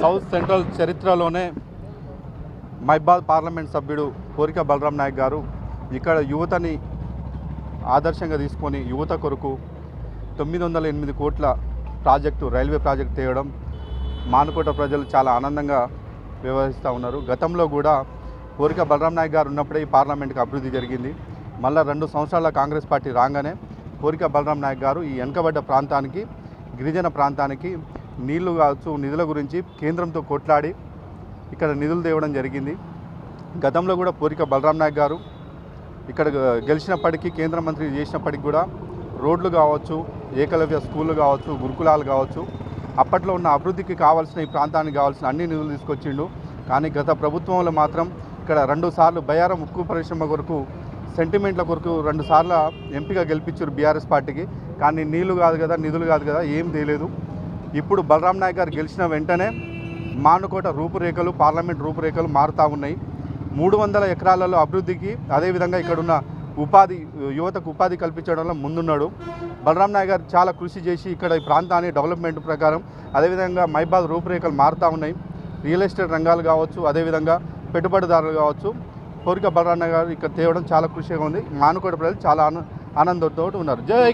South central చరిత్రలోనే మైబాద్ parliament సభ్యుడు కోరిక బలరాం నాయక్ గారు ఇక్కడ యువతని ఆదర్శంగా తీసుకొని యువత కొరకు తొమ్మిది వందల ఎనిమిది కోట్ల ప్రాజెక్టు రైల్వే ప్రాజెక్టు తేయడం మానుకోట ప్రజలు చాలా ఆనందంగా వ్యవహరిస్తూ ఉన్నారు. గతంలో కూడా కోరిక బలరాం నాయక్ గారు ఉన్నప్పుడే ఈ పార్లమెంట్కి అభివృద్ధి జరిగింది. మళ్ళీ రెండు సంవత్సరాల కాంగ్రెస్ పార్టీ రాగానే కోరిక బలరాం నాయక్ గారు ఈ వెనుకబడ్డ ప్రాంతానికి గిరిజన ప్రాంతానికి నీళ్ళు కావచ్చు నిధుల గురించి కేంద్రంతో కొట్లాడి ఇక్కడ నిధులు తేవడం జరిగింది. గతంలో కూడా కోరిక బలరాం నాయక్ గారు ఇక్కడ గెలిచినప్పటికీ కేంద్ర మంత్రి చేసినప్పటికీ కూడా రోడ్లు కావచ్చు ఏకలవ్య స్కూళ్ళు కావచ్చు గురుకులాలు కావచ్చు అప్పట్లో ఉన్న అభివృద్ధికి కావాల్సిన ఈ ప్రాంతానికి కావాల్సిన అన్ని నిధులు తీసుకొచ్చిండు. కానీ గత ప్రభుత్వంలో మాత్రం ఇక్కడ రెండు సార్లు బయారం ఉక్కు పరిశ్రమ కొరకు సెంటిమెంట్ల కొరకు రెండు సార్లు ఎంపిక గెలిపించారు బీఆర్ఎస్ పార్టీకి. కానీ నీళ్ళు కాదు కదా నిధులు కాదు కదా ఏం తెలియదు ఇప్పుడు బలరాం నాయక్ గారు గెలిచిన వెంటనే మానుకోట రూపురేఖలు పార్లమెంట్ రూపురేఖలు మారుతూ ఉన్నాయి. మూడు వందల ఎకరాలలో అభివృద్ధికి అదేవిధంగా ఇక్కడున్న ఉపాధి యువతకు ఉపాధి కల్పించడంలో ముందున్నాడు. బలరాం నాయక్ గారు చాలా కృషి చేసి ఇక్కడ ఈ ప్రాంతాన్ని డెవలప్మెంట్ ప్రకారం అదేవిధంగా మైబాద్ రూపురేఖలు మారుతూ ఉన్నాయి. రియల్ ఎస్టేట్ రంగాలు కావచ్చు అదేవిధంగా పెట్టుబడిదారులు కావచ్చు. కోరిక బలరాం నాయక్ గారు ఇక్కడ తేవడం చాలా కృషిగా ఉంది. మానుకోట ప్రజలు చాలా ఆనందంతో ఉన్నారు. జై